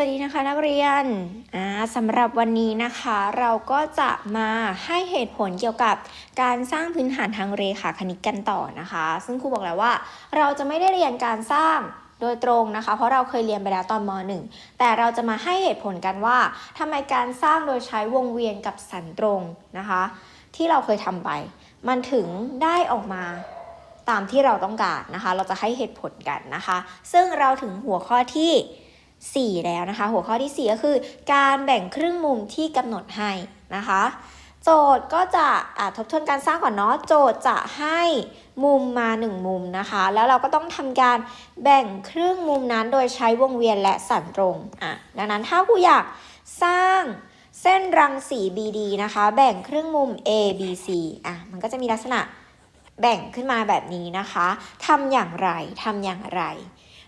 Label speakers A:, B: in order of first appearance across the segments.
A: วัสดีนะคะนักเรียนอ่าสำหรับวันนี้นะคะเราก็จะมาให้เหตุผลเกี่ยวกับการสร้างพื้นฐานทางเรขาคณิตกันต่อนะคะ ซึ่งครูบอกแล้วว่า เราจะไม่ได้เรียนการสร้างโดยตรงนะคะ เพราะเราเคยเรียนไปแล้วตอนม .1 แต่เราจะมาให้เหตุผลกันว่าทำไมการสร้างโดยใช้วงเวียนกับสันตรงนะคะ ที่เราเคยทำไป มันถึงได้ออกมาตามที่เราต้องการนะคะ เราจะให้เหตุผลกันนะคะ ซึ่งเราถึงหัวข้อที่ 4 แล้วนะคะ หัวข้อที่ 4 ก็คือ การแบ่งครึ่งมุมที่กำหนดให้นะคะ โจทย์ก็จะอะทบทวนการสร้างก่อนเนาะโจทย์จะให้มุมมา 1 มุมนะคะ แล้วเราก็ต้องทำการแบ่งครึ่งมุมนั้นโดยใช้วงเวียนและสันตรงอะดังนั้นถ้าครูอยากสร้างเส้นรังสี BD นะคะ แบ่งครึ่งมุม A B C อะมันก็จะมีลักษณะแบ่งขึ้นมาแบบนี้นะคะทำอย่างไรทำอย่างไร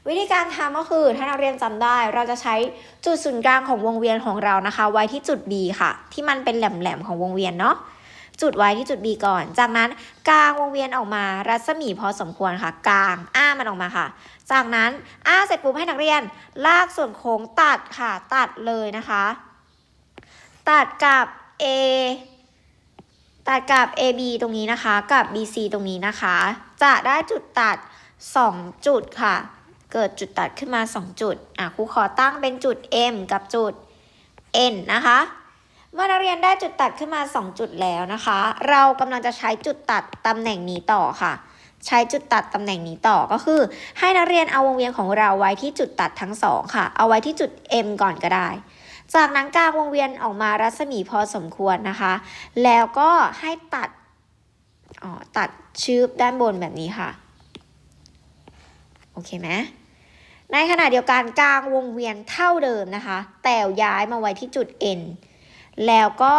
A: วิธีการทำก็คือถ้านักเรียนจำได้ เราจะใช้จุดศูนย์กลางของวงเวียนของเรานะคะ ไว้ที่จุด B ค่ะ ที่มันเป็นแหลมๆของวงเวียนเนาะจุดไว้ที่จุด B ก่อน จากนั้นกลางวงเวียนออกมารัศมีพอสมควรค่ะ กลางอ้ามันออกมาค่ะ จากนั้นอ้าเสร็จปุ๊บให้นักเรียน ลากส่วนโค้งตัดค่ะ ตัดเลยนะคะ ตัดกับ A ตัดกับ AB ตรงนี้นะคะ กับ BC ตรงนี้นะคะ จะได้จุดตัด 2 จุดค่ะ เกิดจุดตัดขึ้นมา 2 จุด อะครูขอตั้งเป็นจุด M กับจุด N นะคะ เมื่อนักเรียนได้จุดตัดขึ้นมา 2 จุดแล้วนะคะ เรากำลังจะใช้จุดตัดตำแหน่งนี้ต่อค่ะ ใช้จุดตัดตำแหน่งนี้ต่อก็คือ ให้นักเรียนเอาวงเวียนของเราไว้ที่จุดตัดทั้งสองค่ะ เอาไว้ที่จุด M ก่อนก็ได้ จากนั้นกางวงเวียนออกมารัศมีพอสมควรนะคะ แล้วก็ให้ตัดอ๋อตัดชืบด้านบนแบบนี้ค่ะ โอเคไหม ในขณะเดียวกันกลางวงเวียนเท่าเดิมนะคะ แต่ย้ายมาไว้ที่จุด N แล้วก็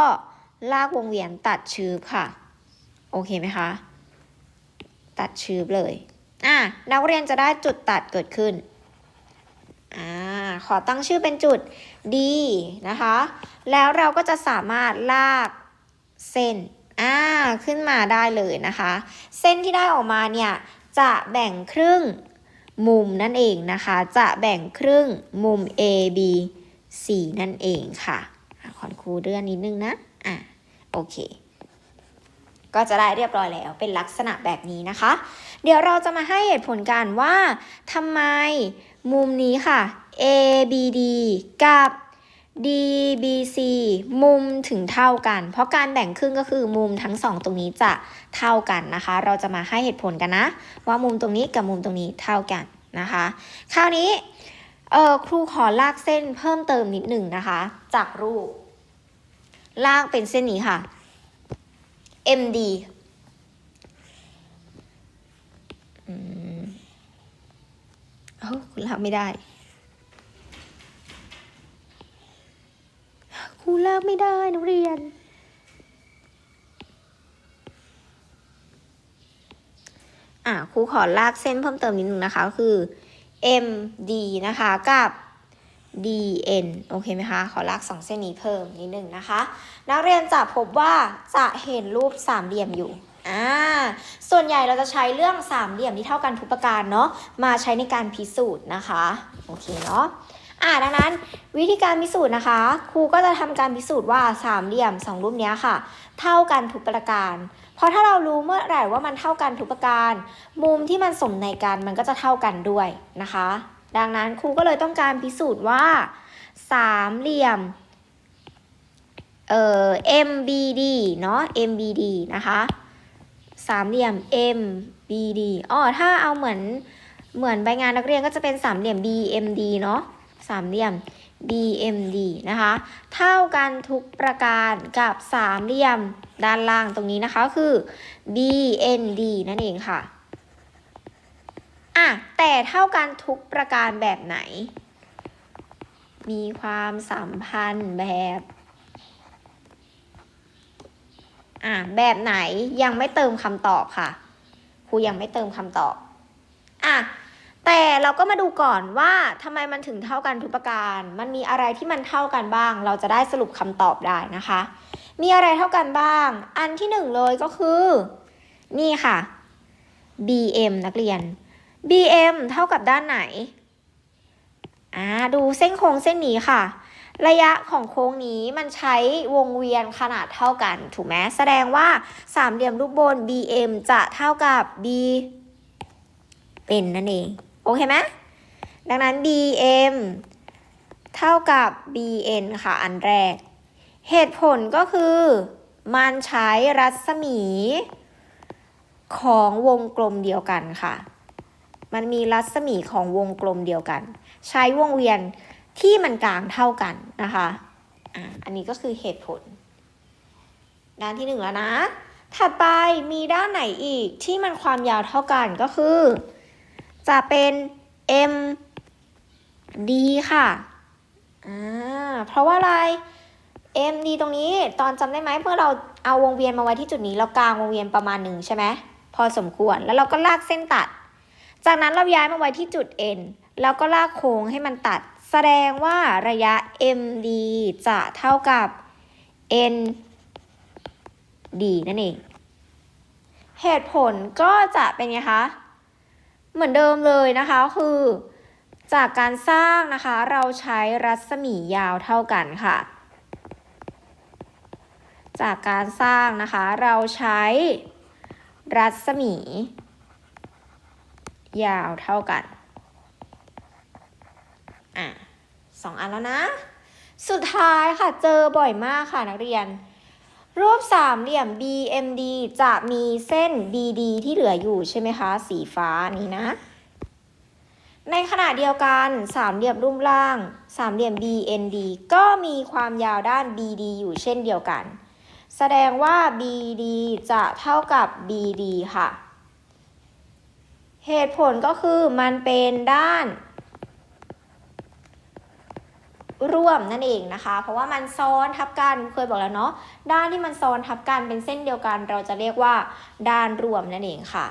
A: ลากวงเวียนตัดชืบค่ะ โอเคไหมคะ ตัดชืบเลยอะนักเรียนจะได้จุดตัดเกิดขึ้นอ่าขอตั้งชื่อเป็นจุด D นะคะ แล้วเราก็จะสามารถลากเส้นอ่าขึ้นมาได้เลยนะคะ เส้นที่ได้ออกมาเนี่ยจะแบ่งครึ่ง มุมนั่นเองนะคะ จะแบ่งครึ่งมุม A B C นั่นเองค่ะขอนครูเรื่องนิดนึงนะอะโอเค ก็จะได้เรียบร้อยแล้ว เป็นลักษณะแบบนี้นะคะ เดี๋ยวเราจะมาให้เหตุผลกันว่าทำไมมุมนี้ค่ะ A B D กับ D B C มุมถึงเท่ากัน เพราะการแบ่งครึ่งก็คือมุมทั้งสองตรงนี้จะเท่ากันนะคะ เราจะมาให้เหตุผลกันนะ ว่ามุมตรงนี้กับมุมตรงนี้เท่ากันนะคะ คราวนี้เออครูขอลากเส้นเพิ่มเติมนิดหนึ่งนะคะ จากรูป ลากเป็นเส้นนี้ค่ะ MD อืมเอ้คุณลากไม่ได้ ครูลากไม่ได้นักเรียน อะครูขอลากเส้นเพิ่มเติมนิดนึงนะคะก็คือ MD นะคะกับ DN โอเคไหมคะ ขอลากสองเส้นนี้เพิ่มนิดนึงนะคะ นักเรียนจะพบว่าจะเห็นรูปสามเหลี่ยมอยู่อ่าส่วนใหญ่เราจะใช้เรื่องสามเหลี่ยมที่เท่ากันทุกประการเนาะมาใช้ในการพิสูจน์นะคะ โอเคเนาะ อ่าดังนั้นวิธีการพิสูจน์นะคะ ครูก็จะทำการพิสูจน์ว่าสามเหลี่ยมสองรูปนี้ค่ะ เท่ากันทุกประการ เพราะถ้าเรารู้เมื่อไหร่ว่ามันเท่ากันทุกประการ มุมที่มันสมในกันมันก็จะเท่ากันด้วยนะคะ ดังนั้นครูก็เลยต้องการพิสูจน์ว่าสามเหลี่ยมเอ่อ MBD เนาะ MBD นะคะสามเหลี่ยม MBD อ๋อถ้าเอาเหมือนเหมือนใบงานนักเรียนก็จะเป็นสามเหลี่ยม BMD เนาะ สามเหลี่ยม BMD นะคะ เท่ากันทุกประการกับสามเหลี่ยมด้านล่างตรงนี้นะคะคือ BND นั่นเองค่ะอะแต่เท่ากันทุกประการแบบไหน มีความสัมพันธ์แบบอะแบบไหนยังไม่เติมคำตอบค่ะครูยังไม่เติมคำตอบอะ แต่เราก็มาดูก่อนว่าทำไมมันถึงเท่ากันทุกประการ มันมีอะไรที่มันเท่ากันบ้าง เราจะได้สรุปคำตอบได้นะคะ มีอะไรเท่ากันบ้าง อันที่หนึ่งเลยก็คือ นี่ค่ะ BM นักเรียน BM เท่ากับด้านไหน อ่า ดูเส้นโค้งเส้นนี้ค่ะ ระยะของโค้งนี้มันใช้วงเวียนขนาดเท่ากัน ถูกไหมแสดงว่าสามเหลี่ยมรูปบน BM จะเท่ากับ B เป็นนั่นเอง เคไหมดังนั้น BM เท่ากับ BN ค่ะ อันแรก เหตุผลก็คือมันใช้รัศมีของวงกลมเดียวกันค่ะ มันมีรัศมีของวงกลมเดียวกัน ใช้วงเวียนที่มันกลางเท่ากันนะคะอะอันนี้ก็คือเหตุผล ด้านที่หนึ่งแล้วนะ ถัดไปมีด้านไหนอีกที่มันความยาวเท่ากันก็คือ จะเป็น M D ค่ะอ่าเพราะว่าอะไร M D ตรงนี้ตอนจำได้ไหมเมื่อเราเอาวงเวียนมาไว้ที่จุดนี้เรากางวงเวียนประมาณหนึ่งใช่ไหมพอสมควรแล้วเราก็ลากเส้นตัด จากนั้นเราย้ายมาไว้ที่จุด N แล้วก็ลากโค้งให้มันตัด แสดงว่าระยะ MD จะเท่ากับ ND นั่นเอง เหตุผลก็จะเป็นไงคะ เหมือนเดิมเลยนะคะคือ จากการสร้างนะคะเราใช้รัศมียาวเท่ากันค่ะ จากการสร้างนะคะเราใช้รัศมี ยาวเท่ากันอะสองอันแล้วนะ สุดท้ายค่ะเจอบ่อยมากค่ะนักเรียน รูปสามเหลี่ยม BMD จะมีเส้น BD ที่เหลืออยู่ใช่ไหมคะ สีฟ้านี้นะ ในขณะเดียวกันสามเหลี่ยมรูปล่าง สามเหลี่ยม BND ก็มีความยาวด้าน BD อยู่เช่นเดียวกัน แสดงว่า BD จะเท่ากับ BD ค่ะ เหตุผลก็คือมันเป็นด้าน ร่วมนั่นเองนะคะ เพราะว่ามันซ้อนทับกันเคยบอกแล้วเนาะด้านที่มันซ้อนทับกันเป็นเส้นเดียวกัน เราจะเรียกว่าด้านรวมนั่นเองค่ะ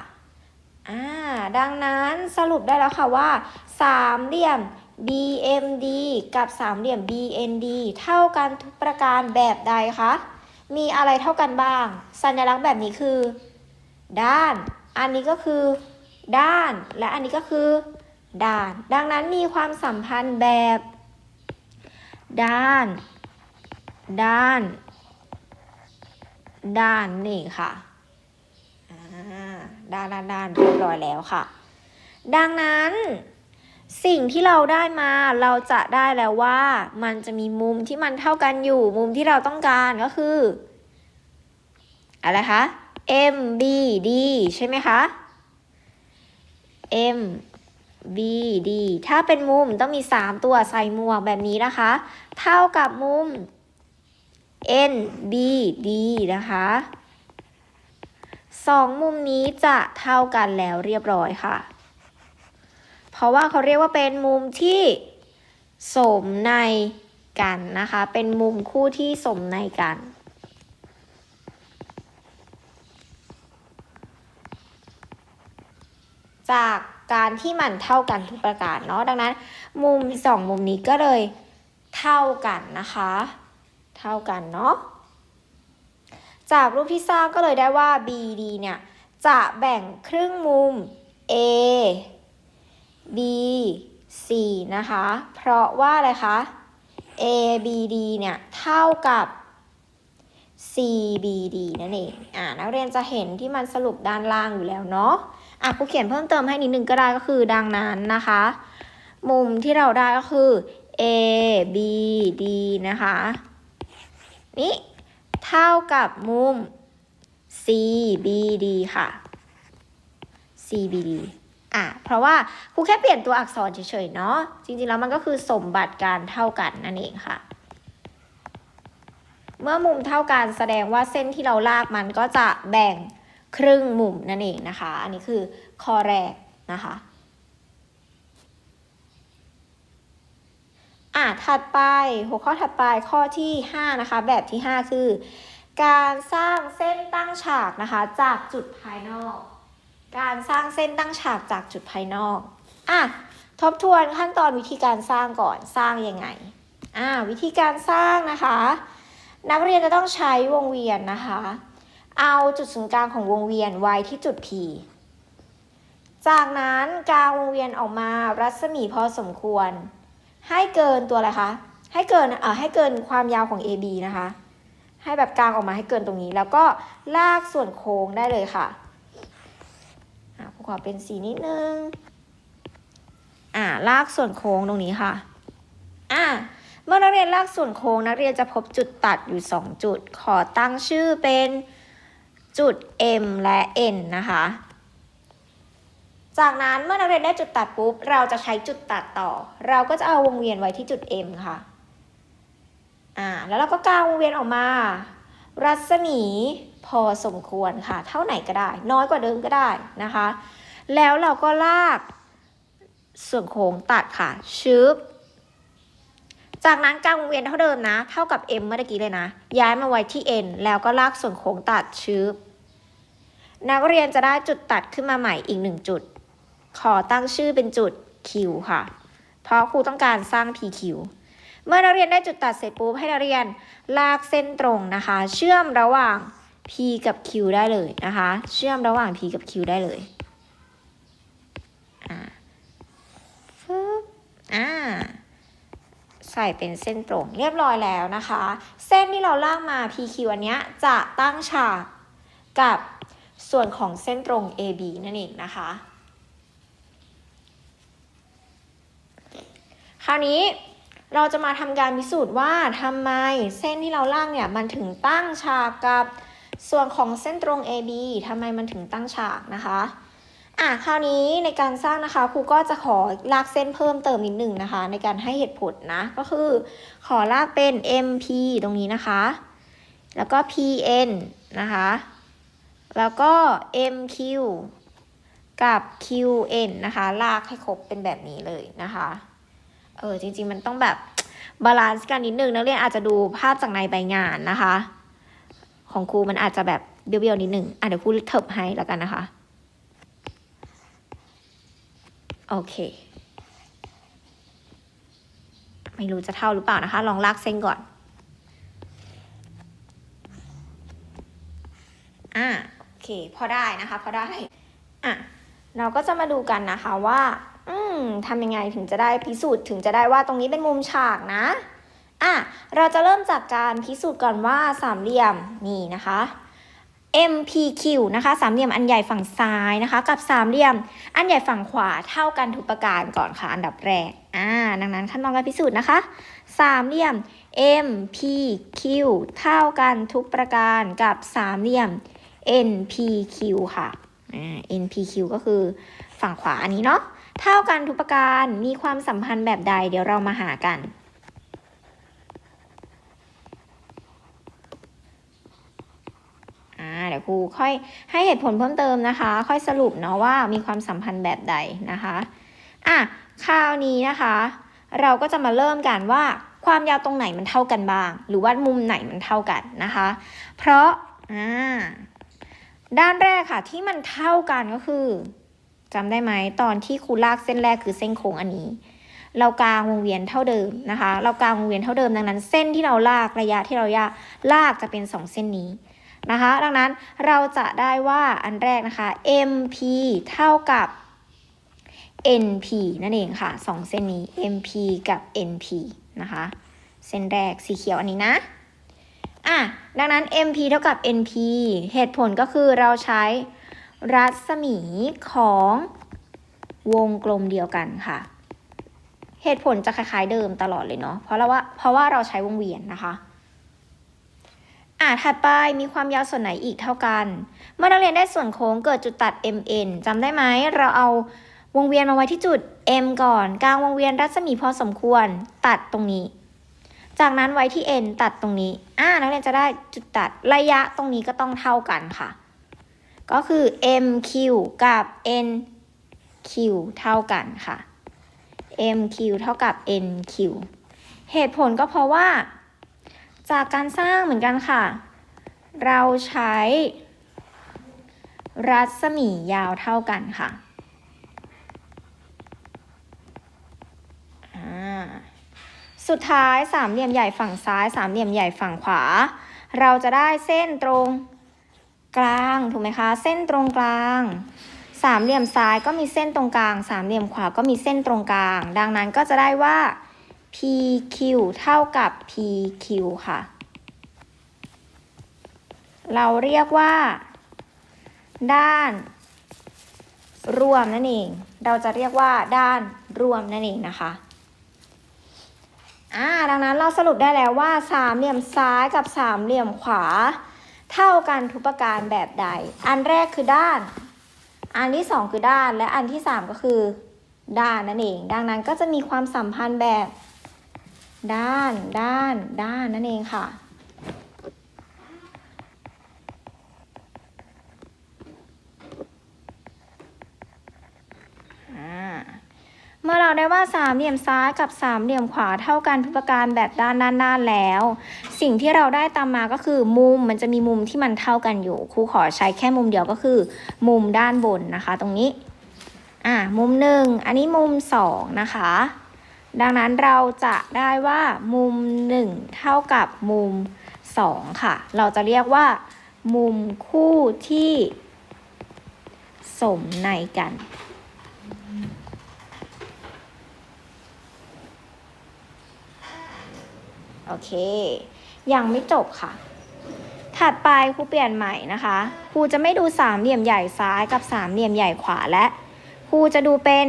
A: อ่าดังนั้นสรุปได้แล้วค่ะว่าสามเหลี่ยม BMD กับสามเหลี่ยม BND เท่ากันทุกประการแบบใดคะมีอะไรเท่ากันบ้าง สัญลักษณ์แบบนี้คือ ด้าน อันนี้ก็คือ ด้าน และอันนี้ก็คือด้าน ดังนั้นมีความสัมพันธ์แบบ ด้าน ด้าน ด้านนี่ค่ะด้านด้านด้านเรียบร้อยแล้วค่ะ ดังนั้นสิ่งที่เราได้มาเราจะได้แล้วว่ามันจะมีมุมที่มันเท่ากันอยู่มุมที่เราต้องการก็คือ อะไรคะ M B D ใช่ไหมคะ M B D ถ้าเป็นมุมต้องมี 3 ตัวใส่หมวกแบบนี้นะคะ เท่ากับมุม N B D นะคะสองมุมนี้จะเท่ากันแล้วเรียบร้อยค่ะ เพราะว่าเขาเรียกว่าเป็นมุมที่สมในกันนะคะ เป็นมุมคู่ที่สมในกัน จาก การที่มันเท่ากันทุกประการเนาะดังนั้น มุมสองมุมนี้ก็เลยเท่ากันนะคะ เท่ากันเนาะจากรูปที่สร้างก็เลยได้ว่า BD เนี่ย จะแบ่งครึ่งมุม A B C นะคะ เพราะว่าอะไรคะ ABD เนี่ย เท่ากับ CBD นั่นเอง อ่า นักเรียนจะเห็นที่มันสรุปด้านล่างอยู่แล้วเนาะ อะครูเขียนเพิ่มเติมให้นิดนึงก็ได้ก็คือดังนั้นนะคะ มุมที่เราได้ก็คือ A B D นะคะนี่เท่ากับมุม C B D ค่ะ C B D อะ เพราะว่าครูแค่เปลี่ยนตัวอักษรเฉยๆเนาะ จริงๆแล้วมันก็คือสมบัติการเท่ากันนั่นเองค่ะ เมื่อมุมเท่ากันแสดงว่าเส้นที่เราลากมันก็จะแบ่ง ครึ่งมุมนั่นเองนะคะ อันนี้คือข้อแรกนะคะอะถัดไปหัวข้อถัดไปข้อที่ 5 นะคะ แบบที่ 5 คือ การสร้างเส้นตั้งฉากนะคะจากจุดภายนอก การสร้างเส้นตั้งฉากจากจุดภายนอกอะทบทวนขั้นตอนวิธีการสร้างก่อนสร้างยังไงอ่าวิธีการสร้างนะคะ นักเรียนจะต้องใช้วงเวียนนะคะ เอาจุดศูนย์กลางของวงเวียนไว้ที่จุด P จากนั้นกางวงเวียนออกมารัศมีพอสมควร ให้เกินตัวอะไรคะ ให้เกินเอ่อให้เกินความยาวของ AB นะคะ ให้แบบกลางออกมาให้เกินตรงนี้ แล้วก็ลากส่วนโค้งได้เลยค่ะขอเป็นสีนิดนึง อ่าลากส่วนโค้งตรงนี้ค่ะ อ่าเมื่อนักเรียนลากส่วนโค้งนักเรียนจะพบจุดตัดอยู่ 2 จุด ขอตั้งชื่อเป็น จุด M และ N นะคะ จากนั้นเมื่อนักเรียนได้จุดตัดปุ๊บ เราจะใช้จุดตัดต่อ เราก็จะเอาวงเวียนไว้ที่จุด M ค่ะ อ่า แล้วเราก็กางวงเวียนออกมา รัศมีพอสมควรค่ะ เท่าไหนก็ได้ น้อยกว่าเดิมก็ได้นะคะ แล้วเราก็ลากส่วนโค้งตัดค่ะชึบ จากนั้นกางวงเวียนเท่าเดิมนะ เท่ากับ m เมื่อกี้เลยนะ ย้ายมาไว้ที่ n แล้วก็ลากส่วนโค้งตัดชึบนักเรียนจะได้จุดตัดขึ้นมาใหม่อีกหนึ่งจุด ขอตั้งชื่อเป็นจุด q ค่ะ เพราะครูต้องการสร้าง pq เมื่อนักเรียนได้จุดตัดเสร็จปุ๊บให้นักเรียนลากเส้นตรงนะคะ เชื่อมระหว่าง p กับ q ได้เลยนะคะ เชื่อมระหว่าง p กับ q ได้เลยอ่าฟึบอ่า ใส่เป็นเส้นตรงเรียบร้อยแล้วนะคะ เส้นที่เราลากมา PQ อันเนี้ยจะตั้งฉากกับส่วนของเส้นตรง AB นั่นเองนะคะ คราวนี้เราจะมาทำการพิสูจน์ว่าทำไมเส้นที่เราลากเนี่ยมันถึงตั้งฉากกับส่วนของเส้นตรง AB ทำไมมันถึงตั้งฉากนะคะ อะคราวนี้ในการสร้างนะคะครูก็จะขอลากเส้นเพิ่มเติมนิดหนึ่งนะคะ ในการให้เหตุผลนะก็คือ ขอลากเป็น MP ตรงนี้นะคะ แล้วก็ PN นะคะ แล้วก็ MQ กับ QN นะคะ ลากให้ครบเป็นแบบนี้เลยนะคะ เออจริง ๆ มันต้องแบบบาลานซ์กันนิดนึงนักเรียนอาจจะดูภาพจากในใบงานนะคะ ของครูมันอาจจะแบบเบี้ยวๆนิดนึงอะเดี๋ยวครูเถิบให้แล้วกันนะคะ โอเค ไม่รู้จะเท่าหรือเปล่านะคะ ลองลากเส้นก่อน อ่าโอเค พอได้นะคะ พอได้ อะ เราก็จะมาดูกันนะคะว่า อืมทำยังไงถึงจะได้พิสูจน์ถึงจะได้ว่าตรงนี้เป็นมุมฉากนะ อะ เราจะเริ่มจากการพิสูจน์ก่อนว่าสามเหลี่ยมนี่นะคะ MPQ นะคะสามเหลี่ยมอันใหญ่ฝั่งซ้ายนะคะ กับสามเหลี่ยมอันใหญ่ฝั่งขวาเท่ากันทุกประการก่อนค่ะอันดับแรกอ่าดังนั้นขั้นตอนการพิสูจน์นะคะสามเหลี่ยม MPQ เท่ากันทุกประการกับสามเหลี่ยม NPQ ค่ะอ่า NPQ ก็คือฝั่งขวาอันนี้เนาะเท่ากันทุกประการมีความสัมพันธ์แบบใดเดี๋ยวเรามาหากัน อ่า เดี๋ยวครูค่อยให้เหตุผลเพิ่มเติมนะคะ ค่อยสรุปเนาะว่ามีความสัมพันธ์แบบใดนะคะอะคราวนี้นะคะ เราก็จะมาเริ่มกันว่าความยาวตรงไหนมันเท่ากันบ้าง หรือว่ามุมไหนมันเท่ากันนะคะ เพราะอ่าด้านแรกค่ะที่มันเท่ากันก็คือจำได้ไหมตอนที่ครูลากเส้นแรกคือเส้นโค้งอันนี้ เรากางวงเวียนเท่าเดิมนะคะ เรากางวงเวียนเท่าเดิมดังนั้น เส้นที่เราลากระยะที่เรายาลากจะเป็นสองเส้นนี้ นะคะ ดังนั้นเราจะได้ว่าอันแรกนะคะ MP เท่ากับ NP นั่นเองค่ะสองเส้นนี้ MP กับ NP นะคะ เส้นแรกสีเขียวอันนี้นะอะดังนั้น MP เท่ากับ NP เหตุผลก็คือเราใช้รัศมีของวงกลมเดียวกันค่ะ เหตุผลจะคล้ายๆเดิมตลอดเลยเนาะเพราะเราว่าเพราะว่าเราใช้วงเวียนนะคะ อะถัดไปมีความยาวส่วนไหนอีกเท่ากัน เมื่อนักเรียนได้ส่วนโค้งเกิดจุดตัด MN จำได้ไหม เราเอาวงเวียนมาไว้ที่จุด M ก่อน กลางวงเวียนรัศมีพอสมควร ตัดตรงนี้ จากนั้นไว้ที่ N ตัดตรงนี้ อ่า นักเรียนจะได้จุดตัดระยะตรงนี้ก็ต้องเท่ากันค่ะ ก็คือ MQ กับ NQ เท่ากันค่ะ MQ เท่ากับ NQ เหตุผลก็เพราะว่า จากการสร้างเหมือนกันค่ะ เราใช้ รัศมียาวเท่ากันค่ะ สุดท้ายสามเหลี่ยมใหญ่ฝั่งซ้ายสามเหลี่ยมใหญ่ฝั่งขวา เราจะได้เส้นตรงกลางถูกไหมคะ เส้นตรงกลางสามเหลี่ยมซ้ายก็มีเส้นตรงกลาง สามเหลี่ยมขวาก็มีเส้นตรงกลาง ดังนั้นก็จะได้ว่า PQ เท่ากับ PQ ค่ะ เราเรียกว่า ด้านรวมนั่นเอง เราจะเรียกว่าด้านรวมนั่นเองนะคะอ่าดังนั้นเราสรุปได้แล้วว่าสามเหลี่ยมซ้ายกับสามเหลี่ยมขวา เท่ากันทุกประการแบบใด อันแรกคือด้าน อันที่สองคือด้าน และอันที่สามก็คือด้านนั่นเอง ดังนั้นก็จะมีความสัมพันธ์แบบ ด้าน ด้าน ด้านนั่นเองค่ะ เมื่อเราได้ว่าสามเหลี่ยมซ้ายกับสามเหลี่ยมขวาเท่ากันทุกประการแบบด้านด้านด้านแล้ว สิ่งที่เราได้ตามมาก็คือมุมมันจะมีมุมที่มันเท่ากันอยู่ครูขอใช้แค่มุมเดียวก็คือ มุมด้านบนนะคะ ตรงนี้ อ่ามุมหนึ่งอันนี้มุมสองนะคะ ดังนั้นเราจะได้ว่ามุมหนึ่งเท่ากับมุมสองค่ะ เราจะเรียกว่า มุมคู่ที่สมในกัน โอเค ยังไม่จบค่ะ ถัดไปครูเปลี่ยนใหม่นะคะครูจะไม่ดูสามเหลี่ยมใหญ่ซ้ายกับสามเหลี่ยมใหญ่ขวาและครูจะดูเป็น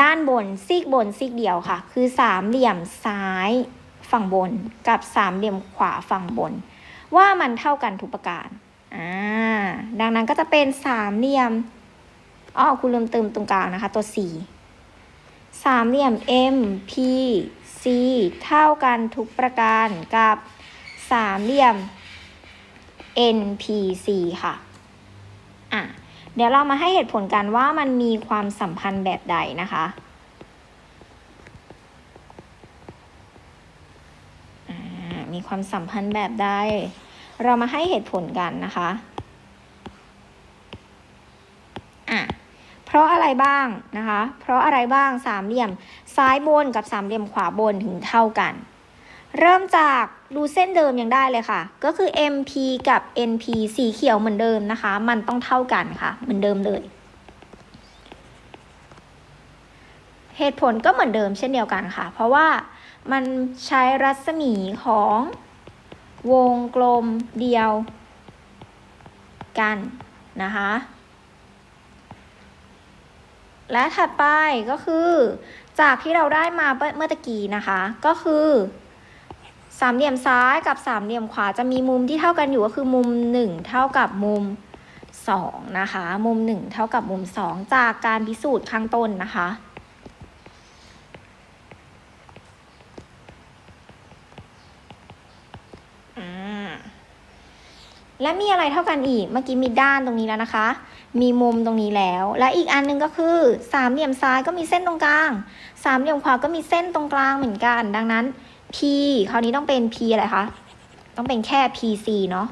A: ด้านบนซีกบนซีกเดียวค่ะ คือสามเหลี่ยมซ้ายฝั่งบนกับสามเหลี่ยมขวาฝั่งบน ว่ามันเท่ากันทุกประการอ่าดังนั้นก็จะเป็นสามเหลี่ยมอ๋อครูลืมเติมตรงกลางนะคะ ตัว C สามเหลี่ยม M P C เท่ากันทุกประการกับสามเหลี่ยม N P C ค่ะ อะ เดี๋ยวเรามาให้เหตุผลกันว่ามันมีความสัมพันธ์แบบใดนะคะมีความสัมพันธ์แบบใด เรามาให้เหตุผลกันนะคะอะเพราะอะไรบ้างนะคะ เพราะอะไรบ้างสามเหลี่ยมซ้ายบนกับสามเหลี่ยมขวาบนถึงเท่ากัน เริ่มจากดูเส้นเดิมยังได้เลยค่ะ ก็คือ MP กับ NP สีเขียวเหมือนเดิมนะคะ มันต้องเท่ากันค่ะ เหมือนเดิมเลย เหตุผลก็เหมือนเดิมเช่นเดียวกันค่ะ เพราะว่ามันใช้รัศมีของวงกลมเดียวกันนะคะ และถัดไปก็คือจากที่เราได้มาเมื่อตะกี้นะคะ ก็คือ สามเหลี่ยมซ้ายกับสามเหลี่ยมขวาจะมีมุมที่เท่ากันอยู่ก็คือมุม 1 เท่ากับมุม 2 นะคะ มุม 1 เท่ากับมุม 2 จากการพิสูจน์ข้างต้นนะคะ และมีอะไรเท่ากันอีก เมื่อกี้มีด้านตรงนี้แล้วนะคะ มีมุมตรงนี้แล้ว และอีกอันหนึงก็คือสามเหลี่ยมซ้ายก็มีเส้นตรงกลาง สามเหลี่ยมขวาก็มีเส้นตรงกลางเหมือนกัน ดังนั้น P คราวนี้ต้องเป็น P อะไรคะ ต้องเป็นแค่ PC เนาะ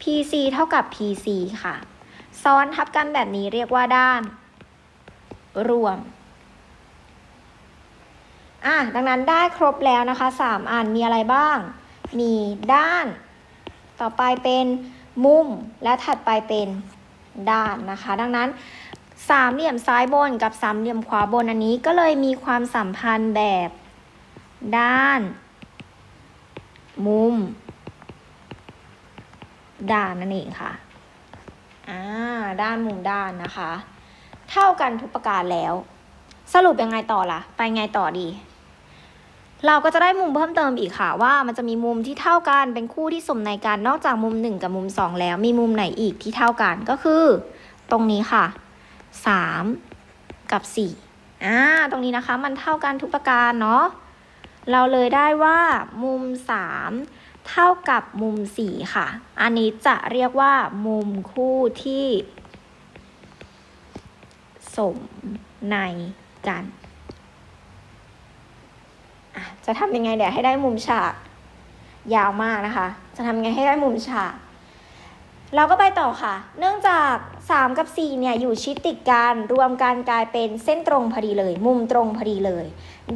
A: PC เท่ากับ PC ค่ะ ซ้อนทับกันแบบนี้เรียกว่าด้าน รวมอะดังนั้นได้ครบแล้วนะคะสามอันมีอะไรบ้าง มีด้าน ต่อไปเป็นมุม และถัดไปเป็นด้านนะคะ ดังนั้นสามเหลี่ยมซ้ายบนกับสามเหลี่ยมขวาบนอันนี้ก็เลยมีความสัมพันธ์แบบด้าน มุม ด้านนั่นเองค่ะ อ่า ด้านมุมด้านนะคะ เท่ากันทุกประการแล้ว สรุปยังไงต่อล่ะ ไปไงต่อดี เราก็จะได้มุมเพิ่มเติมอีกค่ะ ว่ามันจะมีมุมที่เท่ากันเป็นคู่ที่สมในกันนอกจากมุม 1 กับมุม 2 แล้ว มีมุมไหนอีกที่เท่ากันก็คือ ตรงนี้ค่ะ 3 กับ4อ่า ตรงนี้นะคะ มันเท่ากันทุกประการเนาะ เราเลยได้ว่ามุม 3 เท่ากับมุม 4 ค่ะ อันนี้จะเรียกว่ามุมคู่ที่ สมในกันจะทำยังไงเดี๋ยวให้ได้มุมฉากยาวมากนะคะ จะทำยังไงให้ได้มุมฉาก เราก็ไปต่อค่ะ เนื่องจาก 3 กับ 4 เนี่ย อยู่ชิดติดกัน รวมกันกลายเป็นเส้นตรงพอดีเลย มุมตรงพอดีเลย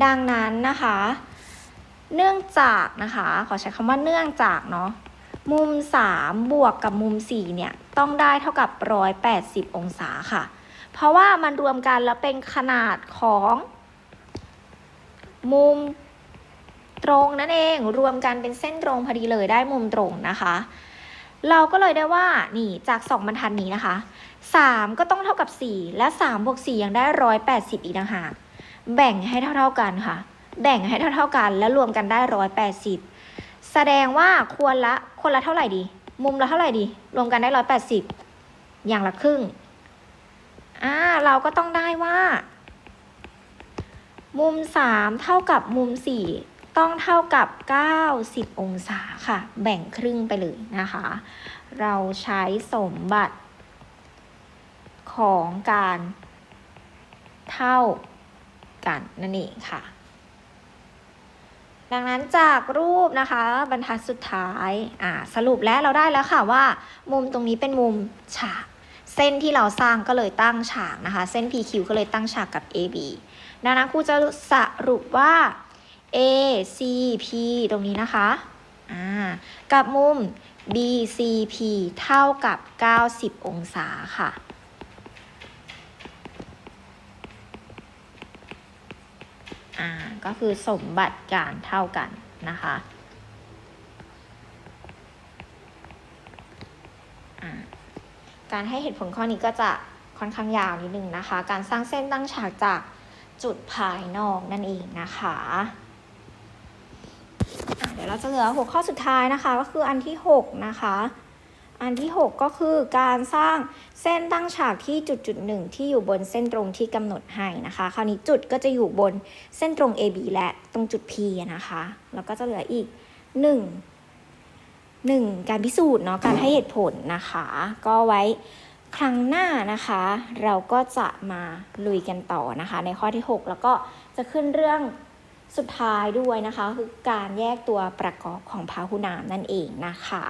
A: ดังนั้นนะคะ เนื่องจากนะคะ ขอใช้คำว่าเนื่องจากเนาะมุม 3 บวกกับมุม 4 เนี่ย ต้องได้เท่ากับ 180 องศาค่ะ เพราะว่ามันรวมกันแล้วเป็นขนาดของ มุมตรงนั่นเองรวมกันเป็นเส้นตรงพอดีเลยได้มุมตรงนะคะ เราก็เลยได้ว่านี่จาก 2 บรรทัดนี้นะคะ 3 ก็ต้องเท่ากับ 4 และ3บวก4ยังได้ 180 อีกต่างหากแบ่งให้เท่า ๆกันค่ะ แบ่งให้เท่าๆกันแล้วรวมกันได้180แสดงว่าควรละคนละเท่าไหร่ดี มุมละเท่าไหร่ดี รวมกันได้180อย่างละครึ่งอ่าเราก็ต้องได้ว่า มุม3เท่ากับมุม4ต้องเท่ากับ 90 องศาค่ะ แบ่งครึ่งไปเลยนะคะ เราใช้สมบัติ ของการเท่ากันนั่นเองค่ะ ดังนั้นจากรูปนะคะบรรทัดสุดท้ายอ่าสรุปแล้วเราได้แล้วค่ะว่า มุมตรงนี้เป็นมุมฉาก เส้นที่เราสร้างก็เลยตั้งฉากนะคะ เส้น PQ ก็เลยตั้งฉากกับ AB ดังนั้นครูจะสรุปว่า ACP ตรงนี้นะคะอ่ากับมุม BCP เท่ากับ 90 องศาค่ะ อ่าก็คือสมบัติการเท่ากันนะคะการให้เหตุผลข้อนี้ก็จะค่อนข้างยาวนิดนึงนะคะ การสร้างเส้นตั้งฉากจากจุดภายนอกนั่นเองนะคะะเดี๋ยวเราจะเหลือหัวข้อสุดท้ายนะคะ ก็คืออันที่ 6 นะคะ อันที่ 6 ก็คือการสร้างเส้นตั้งฉากที่จุดจุดหนึ่งที่อยู่บนเส้นตรงที่กำหนดให้นะคะ คราวนี้จุดก็จะอยู่บนเส้นตรง AB และตรงจุด P นะคะ แล้วก็จะเหลืออีก 1 1 การพิสูจน์เนาะการให้เหตุผลนะคะ ก็ไว้ครั้งหน้านะคะ เราก็จะมาลุยกันต่อนะคะ ในข้อที่ 6 แล้วก็จะขึ้นเรื่องสุดท้ายด้วยนะคะ คือการแยกตัวประกอบของพาหุนามนั่นเองนะคะ